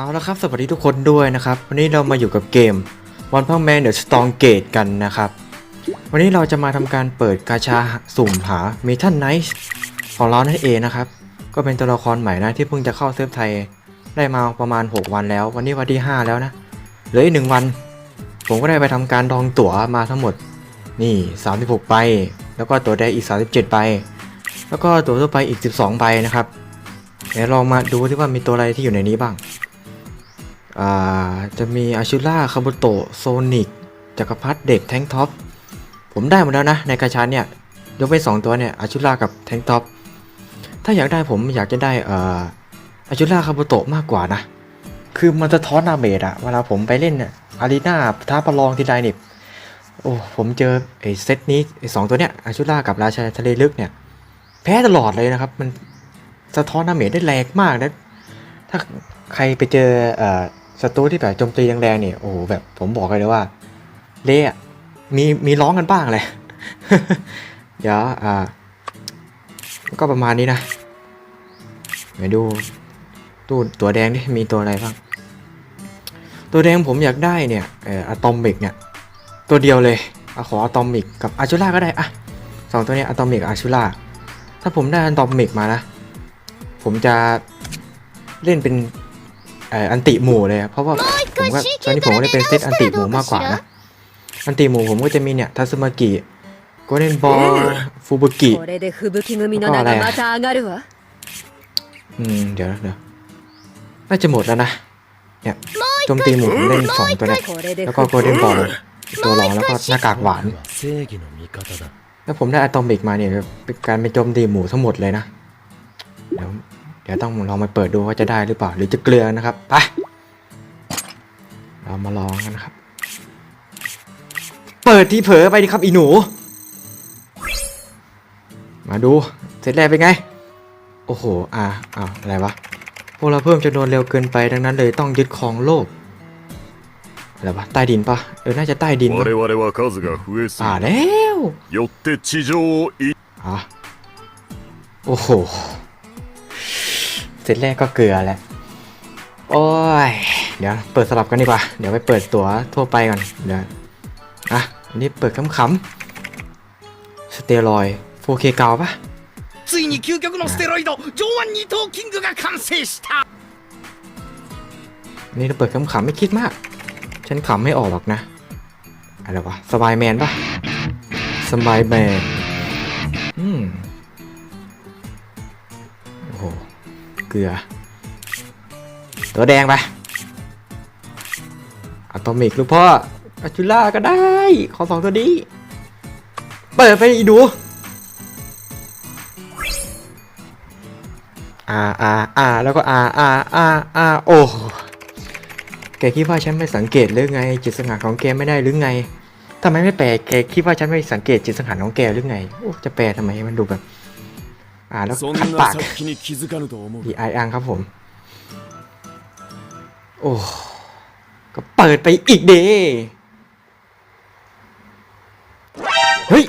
เอาละครับสวัสดีทุกคนด้วยนะครับ วันนี้เรามาอยู่กับเกม One Punch Man The Strong Gate กันนะครับ วันนี้เราจะมาทำการเปิดกาชาสุ่มหา m e t a l Knight ของเรานั่นเองนะครับ ก็เป็นตัวละครใหม่นะที่เพิ่งจะเข้าเซิร์ฟไทย ได้มาประมาณ 6 วันแล้ว วันนี้วันที่ 5 แล้วนะ เหลืออีกหนึ่งวัน ผมก็ได้ไปทำการดองตั๋วมาทั้งหมด นี่ 36ใบแล้วก็ตั๋วแดงอีก 37ใบแล้วก็ตั๋วทั่วไปอีก 12ใบนะครับเดี๋ยวลองมาดูที่ว่ามีตัวอะไรที่อยู่ในนี้บ้าง จะมีอาชูล่าคาบุโตะโซนิกจักรพรรดิเด็กแทงท็อป ผมได้หมดแล้วนะ ในกาชาเนี่ยยกเว้นสองตัวเนี่ยอาชูล่ากับแทงท็อป ถ้าอยากได้ผมอยากจะได้เอ่ออาชูล่าคาบุโตะมากกว่านะ คือมันจะท้อนดาเมจอะเวลาผมไปเล่นอารีนาท้าประลองทีไรเนี่ยโอ้ผมเจอไอ้เซตนี้ไอ้สองตัวเนี้ยอาชูล่ากับราชาทะเลลึกเนี่ยแพ้ตลอดเลยนะครับ มันสะท้อนดาเมจได้แรงมากนะถ้าใครไปเจอเอ่อ ศัตรูที่แบบโจมตีแรงๆเนี่ยโอ้โหแบบผมบอกเลยว่าเละมีมีร้องกันบ้างเลยเดี๋ยวอ่า ก็ประมาณนี้นะไปดูตู้ตัวแดงดิมีตัวอะไรบ้าง ตัวแดงผมอยากได้เนี่ยเอ่ออะตอมิกเนี่ยตัวเดียวเลยเอาขออะตอมิกกับอาชูล่าก็ได้อะสองตัวเนี้อะตอมิกอาชูล่าถ้าผมได้อะตอมิกมานะผมจะเล่นเป็น อันติหมู่เลยครับเพราะว่าผมก็ตอนนี้ผมก็ได้เป็นเซตอันติหมู่มากกว่านะอันติหมู่ผมก็จะมีเนี่ยทัสมากิโกเด้นบอลฟูบุกิแล้วก็อะไรอืมเดี๋ยวเน่าจะหมดแล้วนะเนี่ยจมตีหมู่เล่นสองตัวเนี่ยแล้วก็โกเด้นบอลตัวรองแล้วก็หน้ากากหวานแล้วผมได้อะตอมิกมาเนี่ยเป็นการไปจมตีหมู่ทั้งหมดเลยนะ ดี๋ยวต้องลองไปเปิดดูว่าจะได้หรือเปล่า หรือจะเกลือนะครับไปเรามาลองกันนะครับ เปิดที่เผลอไปดิครับอีหนู มาดูเสร็จแรกเป็นไง โอ้โหอ่าอ่าอะไรวะพวกเราเพิ่มจำนวนเร็วเกินไปดังนั้นเลยต้องยึดครองโลกอะไรวะใต้ดินปะเออน่าจะใต้ดินป่ะอ่าแล้วอะโอ้โห เสร็จแรกก็เกลือแล้ว โอ้ย เดี๋ยวเปิดสลับกันดีกว่า เดี๋ยวไปเปิดตั๋วทั่วไปก่อน เดี๋ยว อ่ะ อันนี้เปิดขำๆ สเตียรอยด์ 4K เก่าปะ ついに究極のステロイド上腕二頭キングが完成した อันนี้เราเปิดขำๆไม่คิดมาก ฉันขำไม่ออกหรอกนะ อะไรวะ สบายแมนปะสบายแมน เกลือ ตัวแดงไปอะตอมิกลูกพ่ออาจูล่าก็ได้ ขอสองตัวนี้ เปิดไปอีดูอ่าอาอาแล้วก็อ่าอาอาอาโอ้แกคิดว่าฉันไม่สังเกตหรือไง จิตสังหารของแกไม่ได้หรือไงทำไมไม่แปลแกคิดว่าฉันไม่สังเกตจิตสังหารของแกหรือไงโอ้จะแปลทำไมมันดูแบบ อ่าแล้วขัดปากอีไออังครับผม โอ้ก็เปิดไปอีกเดเฮ้ย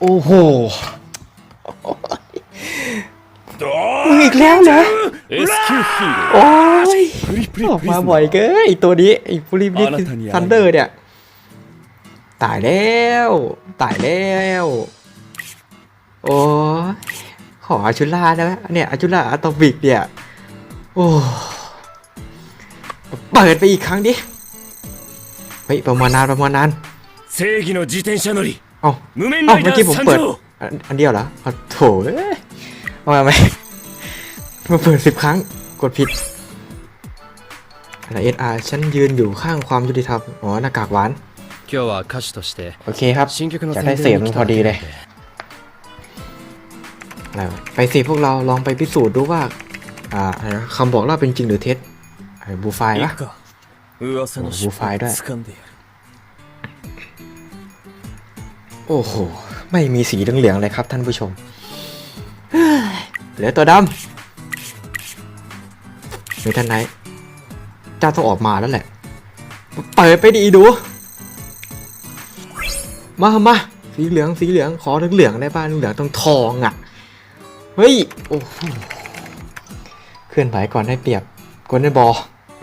โอ้โหมึงอีกแล้วเหรอโอ้ยออกมาบ่อยเกินไอตัวนี้ไอฟูริบนี่ทันเดอร์เนี่ย ตายแล้ว ตายแล้ว โอ้ขออาชุล่าได้ไหมเนี่ยอาชุล่าอะตอมิกเนี่ย โอ้เปิดไปอีกครั้งดิ เฮ้ย ประมาณนานประมาณนานเอ้าเอ้าเมื่อกี้ผมเปิด อันเดียวเหรออโถเอ้ยมาไหมมาเปิดสิบครั้ง กดผิดอะไรเอสอาร์ฉันยืนอยู่ข้างความยุติธรรม อ๋อ หน้ากากหวานโอเคครับอยากได้เสียงพอดีเลย ไปสิพวกเราลองไปพิสูจน์ดูว่าอ่าคำบอกเล่าเป็นจริงหรือเท็จบูไฟปะบูไฟด้วยโอ้โห ไม่มีสีเหลืองเลยครับท่านผู้ชมเหลือตัวดำมีท่านไหนจ้าต้องออกมาแล้วแหละ เปิดไปดีดู มามาสีเหลืองสีเหลืองขอเหลืองได้ป่ะเหลืองต้องทองอะ เฮ้ย โอ้โหเคลื่อนไหวก่อนได้เปรียบกวนได้บอ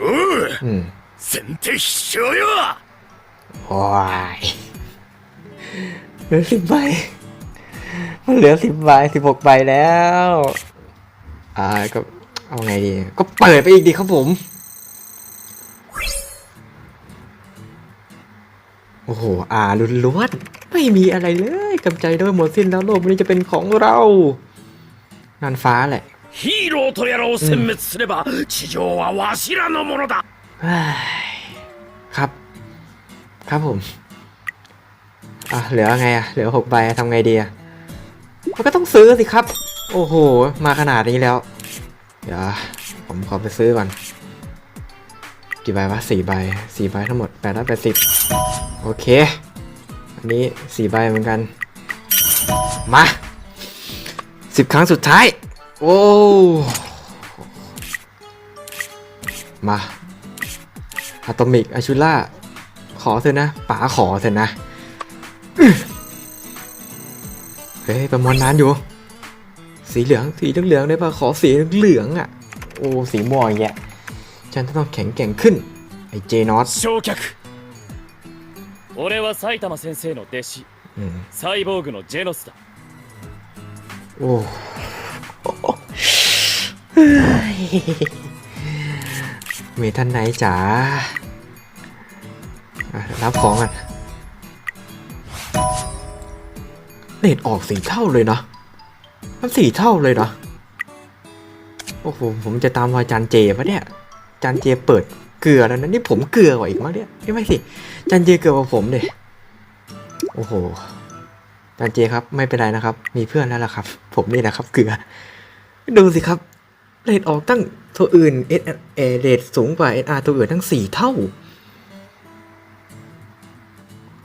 อืมเซนเทชโยว้ายเหลือสิบใบ มันเหลือสิบใบสิบหกใบแล้ว อ่าก็เอาไงดี ก็เปิดไปอีกดีครับผม โอ้โห อ่าลุ้นล้วน ไม่มีอะไรเลยกำใจได้หมดสิ้นแล้วโลกนี้จะเป็นของเรา นานฟ้าแหละ ヒーローとやらを殲滅すれば、地上はわしらのものだ เฮ้ยครับ ครับผม อ่ะ เหลือไงอ่ะ เหลือหกใบอะทำไงดีอ่ะ มันก็ต้องซื้อสิครับ โอ้โห มาขนาดนี้แล้ว เดี๋ยว ผมขอไปซื้อก่อน กี่ใบวะสี่ใบสี่ใบทั้งหมดแปดร้อยแปดสิบโอเค อันนี้สี่ใบเหมือนกัน มา สิบครั้งสุดท้าย โอ้ มา อะตอมิกอาชูล่า ขอเถอะนะป๋าขอเถอะนะอื้อเฮ้ยประมวลนานอยู่ สีเหลือง สีเหลืองๆได้ปะขอสีเหลืองๆอ่ะ โอ้ สีม่วงอย่างเงี้ยฉันต้องแข็งแกร่งขึ้น ไอ้เจนอส 焼却俺は埼玉先生の弟子 อืม サイボーグのジェノスだ โอ้เฮ้ยเมทันไหนจ๋ารับของกันเลดออกสีเท่าเลยเนาะมันสีเท่าเลยเนาะโอ้โห ผมจะตามรอยจานเจปะเนี่ย จานเจเปิดเกลือแล้วนะนี่ผมเกลือกว่าอีกมั้งเนี่ยไม่ไม่สิ จานเจเกลือกว่าผมเลยโอ้โห จานเจครับไม่เป็นไรนะครับ มีเพื่อนแล้วล่ะครับ ผมนี่แหละครับเกลือ ดูสิครับเรทออกตั้งตัวอื่นเอสเอเรทสูงกว่าเออาร์ตัวอื่นทั้งสี่เท่า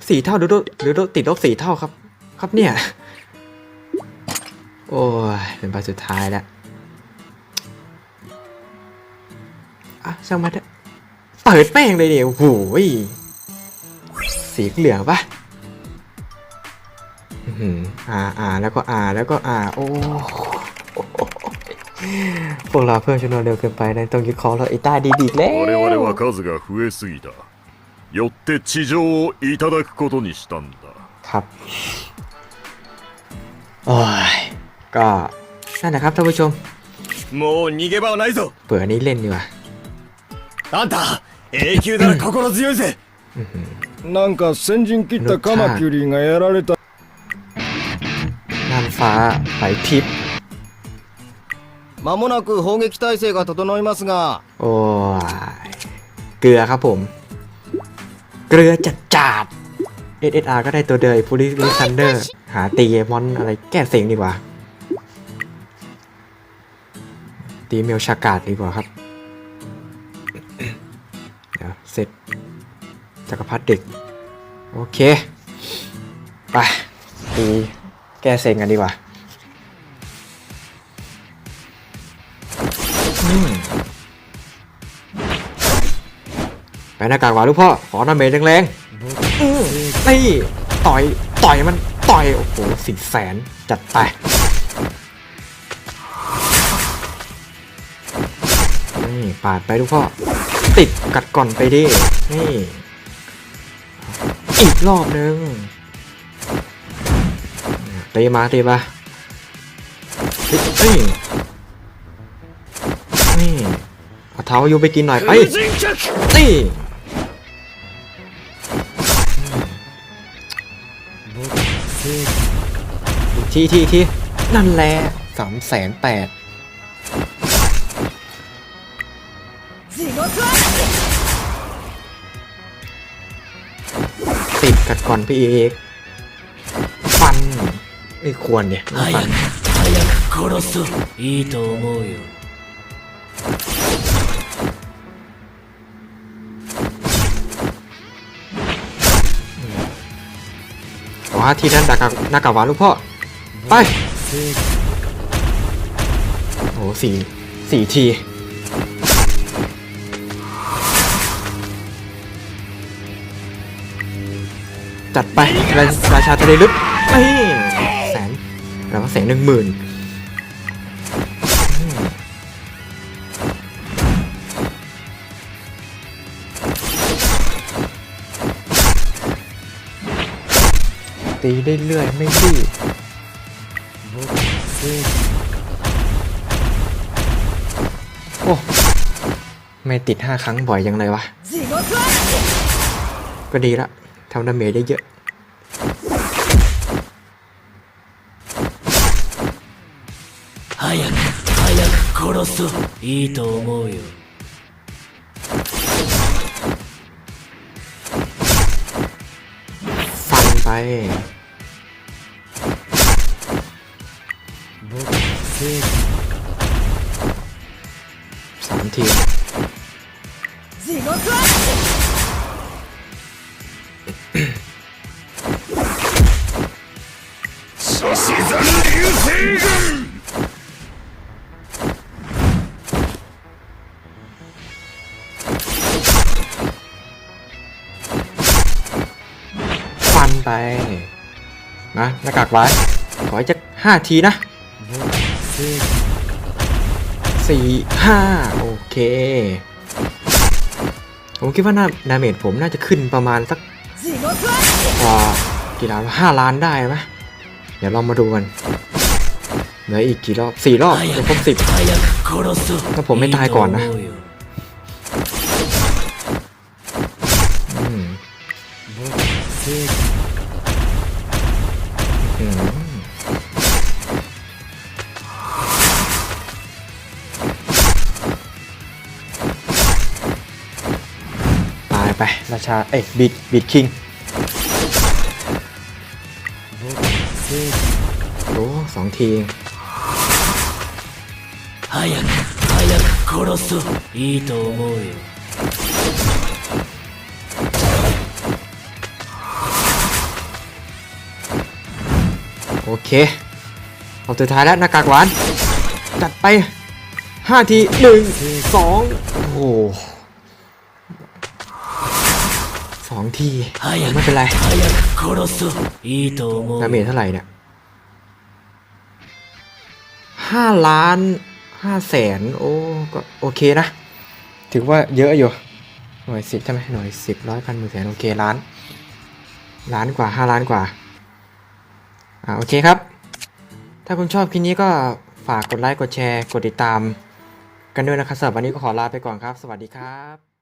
สี่เท่าหรือดหรือดติดลบสี่เท่าครับ ครับเนี่ย โอ้ยเป็นใบสุดท้ายแล้วอะช่างมาเถอะเปิดแป้งเลยเดี๋ยวโอ้ยสีเหลืองปะ อื้อหืออ่าอ่าแล้วก็อ่าแล้วก็อ่าโอ้พวกเราเพิ่มจำนวนเร็วเกินไปนะต้องยึดคอเราไอ้ต้าดีดีแล้ว 我々は数が増えすぎたよって地上をいただくことにしたんだ ครับโอ้ยก็นั่นนะครับท่านผู้ชม もう逃げ場はないぞ เปิดอันนี้เล่นดีกว่า あんた永久なら心強いぜなんか先陣切ったカマキュリーがやられた น่าน ฟ้าไหลพริบ 間もなく砲撃態勢が整いますが โอ้ยเกลือครับผม เกลือจัดจาด SSR ก็ได้ตัวเดิมพูลิสซันเดอร์ หาตีมอนอะไรแก้เสียงดีกว่า ตีเมลชากาดดีกว่าครับ เดี๋ยวเสร็จจักรพรรดิเด็ก โอเค ไป ตี แก้เซ็งกันดีกว่าไปหน้ากากหวานลูกพ่อ ขอหน้าเมจแรงๆนี่ต่อย ต่อยมัน ต่อย โอ้โหสี่แสน จัดไปนี่ปาดไปลูกพ่อ ติดกัดก่อนไปดิ นี่ อีกรอบนึง เตะมาเตะมาฮิตติ้งนี่เอาเท้ายูไปกินหน่อยไปนี่ทีทีทีนั่นแหละสามแสนแปดติดกัดก่อนพี่เอก ไม่ควรเนี่ยไม่ฟังแต่ว่าที่นั่นนากานากาวาลูกพ่อ ไป โอ้สี่สี่ทีจัดไปราชาทะเลลึกเอ้ย แล้วก็เสียงหนึ่งหมื่นตีได้เรื่อยไม่ดื้โอ้ไม่ติดห้าครั้งบ่อยยังเลยวะ ก็ดีละทำดาเมจได้เยอะ 早く早く殺すいいと思うよ ฟันไป สามที 地獄は 獅子山流星群 ไปนะหน้ากากไว้ขอจะห้าทีนะสี่ห้าโอเค ผมคิดว่าน่าดาเมจผมน่าจะขึ้นประมาณสักกี่ล้านห้าล้านได้ไหมเดี๋ยวเรามาดูกันเหลืออีกกี่รอบสี่รอบจะครบสิบถ้าผมไม่ตายก่อนนะอืม ตายไป ราชา เอ้ยบิดบิดคิง โอ้สองทีเอง 早く早く殺すいいと思うよ โอเคเอาสุดท้ายแล้วน้ากากหวานจัดไปห้าทีหนึ่งสองโอ้สองทีไม่เป็นไรดาเมจเท่าไหร่เนี่ยห้าล้านห้าแสนโอ้ก็โอเคนะ ถือว่าเยอะอยู่ หน่วยสิบใช่ไหมหน่วยสิบร้อยพันหมื่นแสนโอเคล้าน ล้านกว่าห้าล้านกว่า อ่าโอเคครับ ถ้าคุณชอบคลิปนี้ก็ฝากกดไลค์กดแชร์ กดติดตาม กันด้วยนะครับสำหรับวันนี้ก็ขอลาไปก่อนครับ สวัสดีครับ